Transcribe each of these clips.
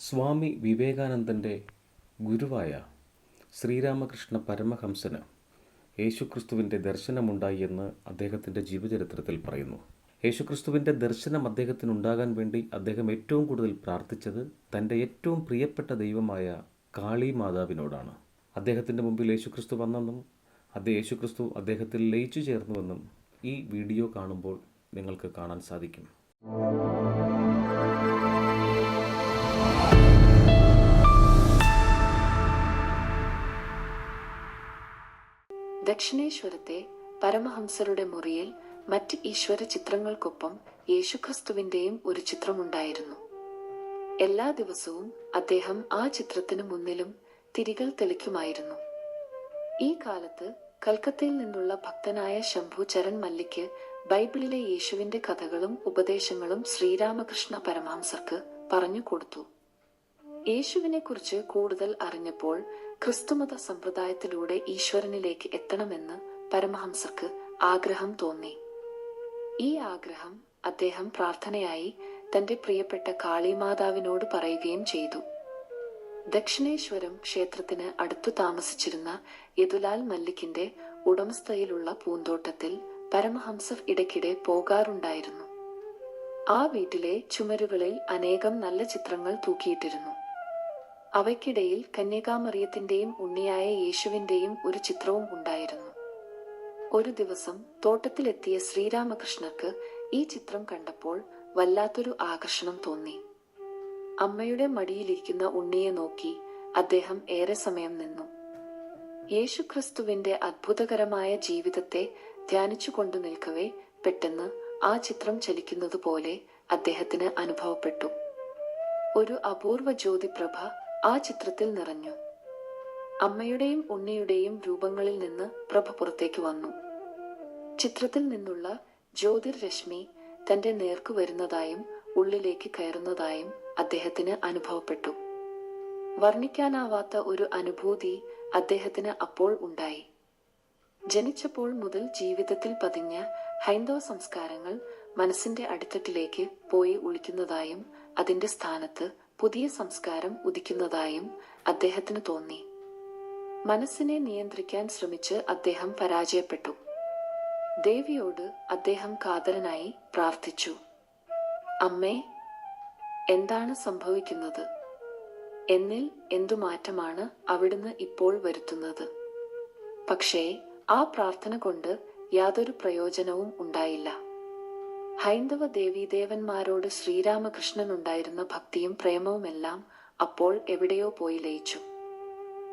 സ്വാമി വിവേകാനന്ദന്റെ ഗുരുവായ ശ്രീരാമകൃഷ്ണ പരമഹംസന് യേശുക്രിസ്തുവിന്റെ ദർശനമുണ്ടായി എന്ന് അദ്ദേഹത്തിന്റെ ജീവചരിത്രത്തിൽ പറയുന്നു. യേശുക്രിസ്തുവിന്റെ ദർശനം അദ്ദേഹത്തിനുണ്ടാകാൻ വേണ്ടി അദ്ദേഹം ഏറ്റവും കൂടുതൽ പ്രാർത്ഥിച്ചത് തന്റെ ഏറ്റവും പ്രിയപ്പെട്ട ദൈവമായ കാളി മാതാവിനോടാണ് അദ്ദേഹത്തിന്റെ മുമ്പിൽ യേശുക്രിസ്തു വന്നെന്നും അത് യേശുക്രിസ്തു അദ്ദേഹത്തിൽ ലയിച്ചു ചേർന്നുവെന്നും ഈ വീഡിയോ കാണുമ്പോൾ നിങ്ങൾക്ക് കാണാൻ സാധിക്കും. ദക്ഷിണേശ്വരത്തെ പരമഹംസരുടെ മുറിയിൽ മറ്റ് ഈശ്വര ചിത്രങ്ങൾക്കൊപ്പം യേശുക്രിസ്തുവിന്റെയും ഒരു ചിത്രമുണ്ടായിരുന്നു. എല്ലാ ദിവസവും അദ്ദേഹം ആ ചിത്രത്തിന് മുന്നിലും തിരികൾ തെളിക്കുമായിരുന്നു. ഈ കാലത്ത് കൽക്കത്തയിൽ നിന്നുള്ള ഭക്തനായ ശംഭു ചരൺ മല്ലിക്ക് ബൈബിളിലെ യേശുവിന്റെ കഥകളും ഉപദേശങ്ങളും ശ്രീരാമകൃഷ്ണ പരമഹംസർക്ക് പറഞ്ഞു കൊടുത്തു. യേശുവിനെ കുറിച്ച് കൂടുതൽ അറിഞ്ഞപ്പോൾ ക്രിസ്തുമത സമ്പ്രദായത്തിലൂടെ ഈശ്വരനിലേക്ക് എത്തണമെന്ന് പരമഹംസർക്ക് ആഗ്രഹം തോന്നി. ഈ ആഗ്രഹം അദ്ദേഹം പ്രാർത്ഥനയായി തന്റെ പ്രിയപ്പെട്ട കാളിമാതാവിനോട് പറയുകയും ചെയ്തു. ദക്ഷിണേശ്വരം ക്ഷേത്രത്തിന് അടുത്തു താമസിച്ചിരുന്ന യദുലാൽ മല്ലിക്കിന്റെ ഉടമസ്ഥയിലുള്ള പൂന്തോട്ടത്തിൽ പരമഹംസർ ഇടയ്ക്കിടെ പോകാറുണ്ടായിരുന്നു. ആ വീട്ടിലെ ചുമരുകളിൽ അനേകം നല്ല ചിത്രങ്ങൾ തൂക്കിയിട്ടിരുന്നു. അവയ്ക്കിടയിൽ കന്യകാമറിയത്തിന്റെയും ഉണ്ണിയായ യേശുവിന്റെയും ഒരു ചിത്രവും ഉണ്ടായിരുന്നു. ഒരു ദിവസം തോട്ടത്തിലെത്തിയ ശ്രീരാമകൃഷ്ണർക്ക് ഈ ചിത്രം കണ്ടപ്പോൾ വല്ലാത്തൊരു ആകർഷണം തോന്നി. അമ്മയുടെ മടിയിലിരിക്കുന്ന ഉണ്ണിയെ നോക്കി അദ്ദേഹം ഏറെ സമയം നിന്നു. യേശുക്രിസ്തുവിന്റെ അത്ഭുതകരമായ ജീവിതത്തെ ധ്യാനിച്ചു കൊണ്ടു നിൽക്കവേ പെട്ടെന്ന് ആ ചിത്രം ചലിക്കുന്നത് പോലെ അദ്ദേഹത്തിന് അനുഭവപ്പെട്ടു. ഒരു അപൂർവ ജ്യോതിപ്രഭ ആ ചിത്രത്തിൽ നിറഞ്ഞു. അമ്മയുടെയും ഉണ്ണിയുടെയും രൂപങ്ങളിൽ നിന്ന് പ്രഭ പുറത്തേക്ക് വന്നു. ചിത്രത്തിൽ നിന്നുള്ള ജ്യോതിർ രശ്മി തന്റെ നേർക്ക് വരുന്നതായും ഉള്ളിലേക്ക് കയറുന്നതായും അദ്ദേഹത്തിന് അനുഭവപ്പെട്ടു. വർണിക്കാനാവാത്ത ഒരു അനുഭൂതി അദ്ദേഹത്തിന് അപ്പോൾ ഉണ്ടായി. ജനിച്ചപ്പോൾ മുതൽ ജീവിതത്തിൽ പതിഞ്ഞ ഹൈന്ദവ സംസ്കാരങ്ങൾ മനസ്സിന്റെ അടിത്തട്ടിലേക്ക് പോയി ഒളിക്കുന്നതായും അതിന്റെ സ്ഥാനത്ത് പുതിയ സംസ്കാരം ഉദിക്കുന്നതായും അദ്ദേഹത്തിന് തോന്നി. മനസ്സിനെ നിയന്ത്രിക്കാൻ ശ്രമിച്ച് അദ്ദേഹം പരാജയപ്പെട്ടു. ദേവിയോട് അദ്ദേഹം കാതലനായി പ്രാർത്ഥിച്ചു. അമ്മേ എന്താണ് സംഭവിക്കുന്നത്? എന്നിൽ എന്തു മാറ്റമാണ് അവിടുന്ന് ഇപ്പോൾ വരുത്തുന്നത്? പക്ഷേ ആ പ്രാർത്ഥന കൊണ്ട് യാതൊരു പ്രയോജനവും ഉണ്ടായില്ല. ഹൈന്ദവ ദേവീദേവന്മാരോട് ശ്രീരാമകൃഷ്ണൻ ഉണ്ടായിരുന്ന ഭക്തിയും പ്രേമവുമെല്ലാം അപ്പോൾ എവിടെയോ പോയി ലയിച്ചു.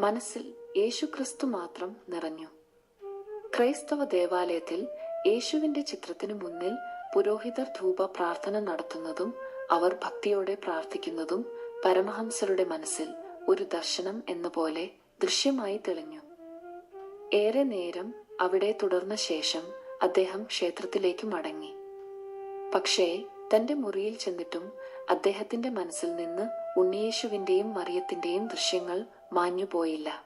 മനസ്സിൽ യേശുക്രിസ്തു മാത്രം നിറഞ്ഞു. ക്രൈസ്തവ ദേവാലയത്തിൽ യേശുവിന്റെ ചിത്രത്തിനു മുന്നിൽ പുരോഹിതർ ധൂപ പ്രാർത്ഥന നടത്തുന്നതും അവർ ഭക്തിയോടെ പ്രാർത്ഥിക്കുന്നതും പരമഹംസരുടെ മനസ്സിൽ ഒരു ദർശനം എന്ന പോലെ ദൃശ്യമായി തെളിഞ്ഞു. ഏറെ നേരം അവിടെ തുടർന്ന ശേഷം അദ്ദേഹം ക്ഷേത്രത്തിലേക്ക് മടങ്ങി. പക്ഷേ തന്റെ മുറിയിൽ ചെന്നിട്ടും അദ്ദേഹത്തിന്റെ മനസ്സിൽ നിന്ന് ഉണ്ണിയേശുവിന്റെയും മറിയത്തിന്റെയും ദൃശ്യങ്ങൾ മാഞ്ഞുപോയില്ല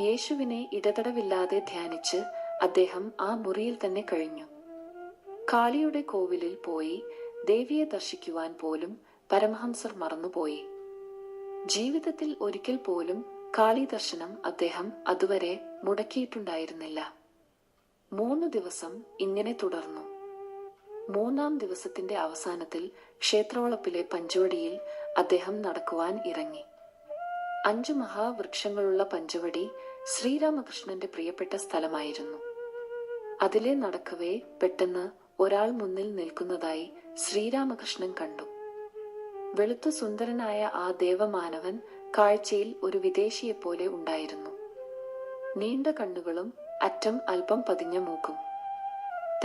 യേശുവിനെ ഇടതടവില്ലാതെ ധ്യാനിച്ച് അദ്ദേഹം ആ മുറിയിൽ തന്നെ കഴിഞ്ഞു. കാളിയുടെ കോവിലിൽ പോയി ദേവിയെ ദർശിക്കുവാൻ പോലും പരമഹംസർ മറന്നുപോയി. ജീവിതത്തിൽ ഒരിക്കൽ പോലും കാളി ദർശനം അദ്ദേഹം അതുവരെ മുടക്കിയിട്ടുണ്ടായിരുന്നില്ല. മൂന്ന് ദിവസം ഇങ്ങനെ തുടർന്നു. മൂന്നാം ദിവസത്തിന്റെ അവസാനത്തിൽ ക്ഷേത്രവളപ്പിലെ പഞ്ചവടിയിൽ അദ്ദേഹം നടക്കുവാൻ ഇറങ്ങി. അഞ്ചു മഹാവൃക്ഷങ്ങളുള്ള പഞ്ചവടി ശ്രീരാമകൃഷ്ണന്റെ പ്രിയപ്പെട്ട സ്ഥലമായിരുന്നു. അതിലെ നടക്കവേ പെട്ടെന്ന് ഒരാൾ മുന്നിൽ നിൽക്കുന്നതായി ശ്രീരാമകൃഷ്ണൻ കണ്ടു. വെളുത്ത സുന്ദരനായ ആ ദേവമാനവൻ കാഴ്ചയിൽ ഒരു വിദേശിയെപ്പോലെ ഉണ്ടായിരുന്നു. നീണ്ട കണ്ണുകളും അറ്റം അല്പം പതിഞ്ഞ മൂക്കും.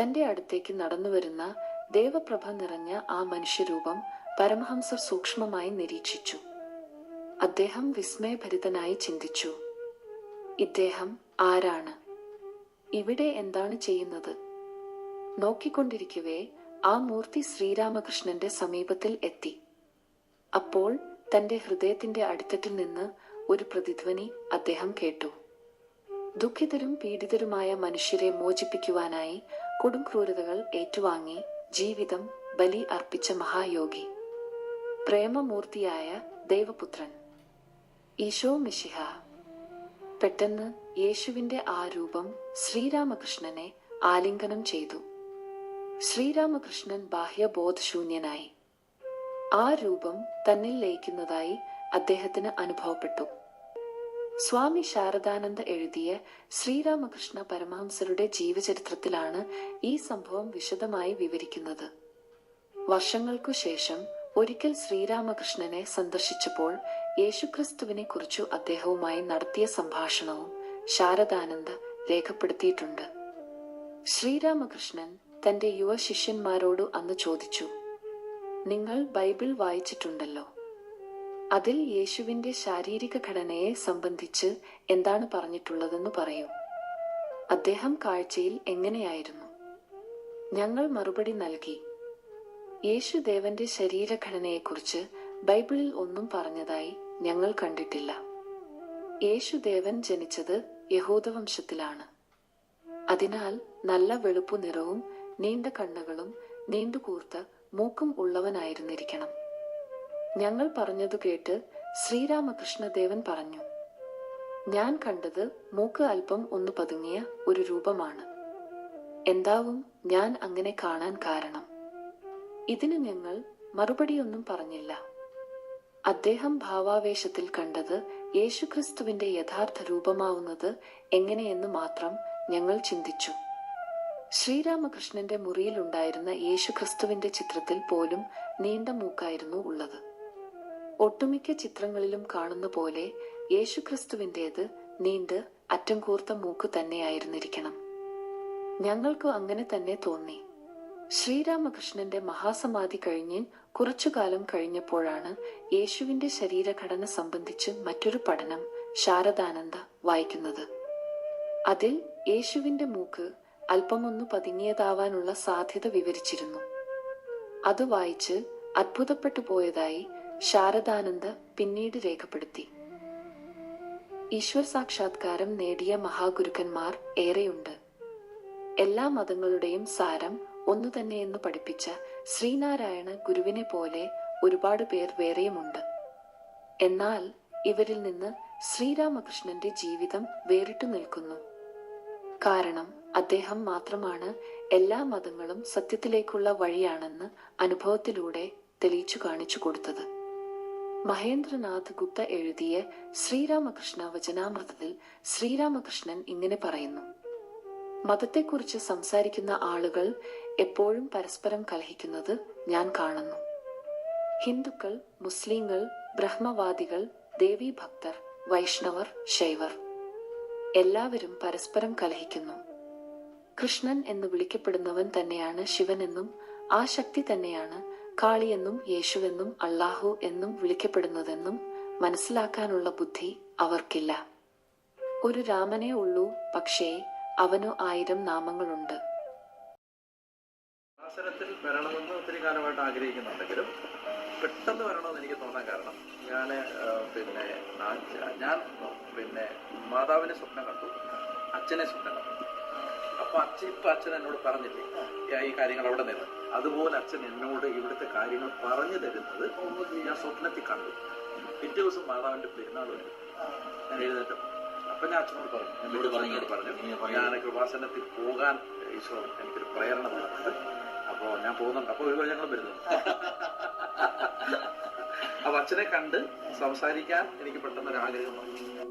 തന്റെ അടുത്തേക്ക് നടന്നു വരുന്ന ദേവപ്രഭ നിറഞ്ഞ ആ മനുഷ്യരൂപം പരമഹംസർ സൂക്ഷ്മമായി നിരീക്ഷിച്ചു. അദ്ദേഹം വിസ്മയഭരിതനായി ചിന്തിച്ചു. ഇദ്ദേഹം ആരാണ്? ഇവിടെ എന്താണ് ചെയ്യുന്നത്? നോക്കിക്കൊണ്ടിരിക്കവേ ആ മൂർത്തി ശ്രീരാമകൃഷ്ണന്റെ സമീപത്തിൽ എത്തി. അപ്പോൾ തന്റെ ഹൃദയത്തിന്റെ അടിത്തട്ടിൽ നിന്ന് ഒരു പ്രതിധ്വനി അദ്ദേഹം കേട്ടു. ദുഃഖിതരും പീഡിതരുമായ മനുഷ്യരെ മോചിപ്പിക്കുവാനായി കൊടുംക്രൂരതകൾ ഏറ്റുവാങ്ങി ജീവിതം ബലി അർപ്പിച്ച മഹായോഗി. പ്രേമമൂർത്തിയായ ദൈവപുത്രൻ. ഈശോ മിശിഹ. പെട്ടെന്ന് യേശുവിന്റെ ആ രൂപം ശ്രീരാമകൃഷ്ണനെ ആലിംഗനം ചെയ്തു. ശ്രീരാമകൃഷ്ണൻ ബാഹ്യബോധശൂന്യനായി. ആ രൂപം തന്നിൽ ലയിക്കുന്നതായി അദ്ദേഹത്തിന് അനുഭവപ്പെട്ടു. സ്വാമി ശാരദാനന്ദ എഴുതിയ ശ്രീരാമകൃഷ്ണ പരമഹംസരുടെ ജീവചരിത്രത്തിലാണ് ഈ സംഭവം വിശദമായി വിവരിക്കുന്നത്. വർഷങ്ങൾക്കു ശേഷം ഒരിക്കൽ ശ്രീരാമകൃഷ്ണനെ സന്ദർശിച്ചപ്പോൾ യേശുക്രിസ്തുവിനെ കുറിച്ചു അദ്ദേഹവുമായി നടത്തിയ സംഭാഷണവും ശാരദാനന്ദ രേഖപ്പെടുത്തിയിട്ടുണ്ട്. ശ്രീരാമകൃഷ്ണൻ തന്റെ യുവ ശിഷ്യന്മാരോട് അന്ന് ചോദിച്ചു നിങ്ങൾ ബൈബിൾ വായിച്ചിട്ടുണ്ടല്ലോ അതിൽ യേശുവിന്റെ ശാരീരിക ഘടനയെ സംബന്ധിച്ച് എന്താണ് പറഞ്ഞിട്ടുള്ളതെന്ന് പറയൂ. അദ്ദേഹം കാഴ്ചയിൽ എങ്ങനെയായിരുന്നു? ഞങ്ങൾ മറുപടി നൽകി. യേശുദേവന്റെ ശരീരഘടനയെക്കുറിച്ച് ബൈബിളിൽ ഒന്നും പറഞ്ഞതായി ഞങ്ങൾ കണ്ടിട്ടില്ല. യേശുദേവൻ ജനിച്ചത് യഹൂദവംശത്തിലാണ് അതിനാൽ നല്ല വെളുപ്പു നിറവും നീണ്ട കണ്ണുകളും നീണ്ടുകൂർത്ത മൂക്കും ഉള്ളവനായിരുന്നിരിക്കണം. ഞങ്ങൾ പറഞ്ഞതു കേട്ട് ശ്രീരാമകൃഷ്ണദേവൻ പറഞ്ഞു ഞാൻ കണ്ടത് മൂക്ക് അല്പം ഒന്ന് പതുങ്ങിയ ഒരു രൂപമാണ്. എന്താവും ഞാൻ അങ്ങനെ കാണാൻ കാരണം? ഇതിന് ഞങ്ങൾ മറുപടിയൊന്നും പറഞ്ഞില്ല. അദ്ദേഹം ഭാവാവേശത്തിൽ കണ്ടത് യേശുക്രിസ്തുവിന്റെ യഥാർത്ഥ രൂപമാവുന്നത് എങ്ങനെയെന്ന് മാത്രം ഞങ്ങൾ ചിന്തിച്ചു. ശ്രീരാമകൃഷ്ണന്റെ മുറിയിലുണ്ടായിരുന്ന യേശുക്രിസ്തുവിന്റെ ചിത്രത്തിൽ പോലും നീണ്ട മൂക്കായിരുന്നു ഉള്ളത്. ഒട്ടുമിക്ക ചിത്രങ്ങളിലും കാണുന്ന പോലെ യേശുക്രിസ്തുവിന്റെത് നീണ്ട് അറ്റം കൂർത്ത മൂക്ക് തന്നെയായിരുന്നിരിക്കണം. ഞങ്ങൾക്ക് അങ്ങനെ തന്നെ തോന്നി. ശ്രീരാമകൃഷ്ണന്റെ മഹാസമാധി കഴിഞ്ഞ് കുറച്ചുകാലം കഴിഞ്ഞപ്പോഴാണ് യേശുവിന്റെ ശരീരഘടന സംബന്ധിച്ച് മറ്റൊരു പഠനം ശാരദാനന്ദ വായിക്കുന്നത്. അതിൽ യേശുവിന്റെ മൂക്ക് അല്പമൊന്നു പതുങ്ങിയതാവാനുള്ള സാധ്യത വിവരിച്ചിരുന്നു. അത് വായിച്ച് അത്ഭുതപ്പെട്ടു പോയതായി ശാരദാനന്ദ പിന്നീട് രേഖപ്പെടുത്തി. ഈശ്വർ സാക്ഷാത്കാരം നേടിയ മഹാഗുരുക്കന്മാർ ഏറെയുണ്ട്. എല്ലാ മതങ്ങളുടെയും സാരം ഒന്നു തന്നെയെന്ന് പഠിപ്പിച്ച ശ്രീനാരായണ ഗുരുവിനെ പോലെ ഒരുപാട് പേർ വേറെയുമുണ്ട്. എന്നാൽ ഇവരിൽ നിന്ന് ശ്രീരാമകൃഷ്ണന്റെ ജീവിതം വേറിട്ടു നിൽക്കുന്നു. കാരണം അദ്ദേഹം മാത്രമാണ് എല്ലാ മതങ്ങളും സത്യത്തിലേക്കുള്ള വഴിയാണെന്ന് അനുഭവത്തിലൂടെ തെളിയിച്ചു കാണിച്ചു കൊടുത്തത്. മഹേന്ദ്രനാഥ് ഗുപ്ത എഴുതിയ ശ്രീരാമകൃഷ്ണ വചനാമൃതത്തിൽ ശ്രീരാമകൃഷ്ണൻ ഇങ്ങനെ പറയുന്നു. മതത്തെക്കുറിച്ച് സംസാരിക്കുന്ന ആളുകൾ എപ്പോഴും പരസ്പരം കലഹിക്കുന്നത് ഞാൻ കാണുന്നു. ഹിന്ദുക്കൾ മുസ്ലിങ്ങൾ ബ്രഹ്മവാദികൾ ദേവീഭക്തർ വൈഷ്ണവർ ശൈവർ എല്ലാവരും പരസ്പരം കലഹിക്കുന്നു. കൃഷ്ണൻ എന്ന് വിളിക്കപ്പെടുന്നവൻ തന്നെയാണ് ശിവനെന്നും ആ ശക്തി തന്നെയാണ് കാളിയെന്നും യേശുവെന്നും അള്ളാഹു എന്നും വിളിക്കപ്പെടുന്നതെന്നും മനസ്സിലാക്കാനുള്ള ബുദ്ധി അവർക്കില്ല. ഒരു രാമനേ ഉള്ളൂ പക്ഷേ അവനു ആയിരം നാമങ്ങളുണ്ട്. അവസരത്തിൽ വരണമെന്ന് ഒത്തിരി കാലമായിട്ട് ആഗ്രഹിക്കുന്നുണ്ടെങ്കിലും പെട്ടെന്ന് വരണമെന്ന് എനിക്ക് തോന്നാൻ കാരണം ഞാൻ പിന്നെ ഞാൻ പിന്നെ മാതാവിനെ സ്വപ്നം കണ്ടു അച്ഛനെ സ്വപ്നം കണ്ടു. അപ്പൊ അച്ഛൻ ഇപ്പൊ അച്ഛൻ എന്നോട് പറഞ്ഞില്ലേ ഈ കാര്യങ്ങൾ അവിടെ നിന്ന് അതുപോലെ അച്ഛൻ എന്നോട് ഇവിടുത്തെ കാര്യങ്ങൾ പറഞ്ഞു തരുന്നത് ഞാൻ സ്വപ്നത്തിൽ കണ്ടു. പിറ്റേ ദിവസം മാതാവിന്റെ പെരുന്നാൾ വരും ഞാൻ എഴുന്നേറ്റം അപ്പൊ ഞാൻ അച്ഛനോട് പറഞ്ഞു. എന്നോട് പറഞ്ഞു. പറഞ്ഞു ഞാൻ കൃപാസനത്തിൽ പോകാൻ ഈശോ എനിക്കൊരു പ്രേരണ തന്നിട്ടുണ്ട്. അപ്പോ ഞാൻ പോകുന്നുണ്ട്. അപ്പൊ ഒരു ഞങ്ങളും വരുന്നു. അപ്പൊ അച്ഛനെ കണ്ട് സംസാരിക്കാൻ എനിക്ക് പെട്ടെന്ന് ഒരു ആഗ്രഹം വന്നു.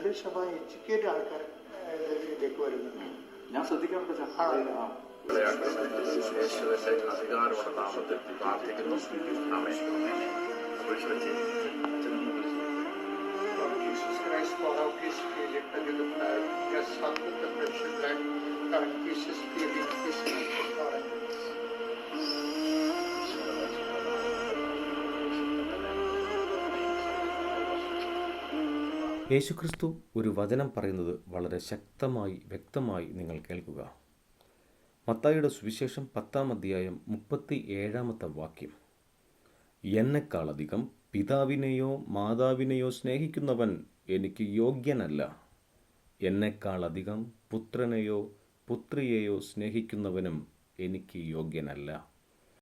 നല്ല ശതമാനം എഡ്യൂക്കേറ്റഡ് ആൾക്കാർ ഇതിലേക്ക് വരുന്നുണ്ട് ഞാൻ ശ്രദ്ധിക്കാറുണ്ട് ആ. യേശുവിന്റെ അധികാരമുള്ള നാമത്തിൽ പ്രാർത്ഥിക്കുന്നു ആമേൻ വിളിച്ചു വെച്ച് അച്ഛനൊന്ന് വിളിച്ചു Lord യേശുക്രിസ്തു ഒരു വചനം പറയുന്നത് വളരെ ശക്തമായി വ്യക്തമായി നിങ്ങൾ കേൾക്കുക. മത്തായിയുടെ സുവിശേഷം പത്താം അധ്യായം മുപ്പത്തി ഏഴാമത്തെ വാക്യം എന്നെക്കാളധികം പിതാവിനെയോ മാതാവിനെയോ സ്നേഹിക്കുന്നവൻ എനിക്ക് യോഗ്യനല്ല. എന്നെക്കാളധികം പുത്രനെയോ പുത്രിയെയോ സ്നേഹിക്കുന്നവനും എനിക്ക് യോഗ്യനല്ല.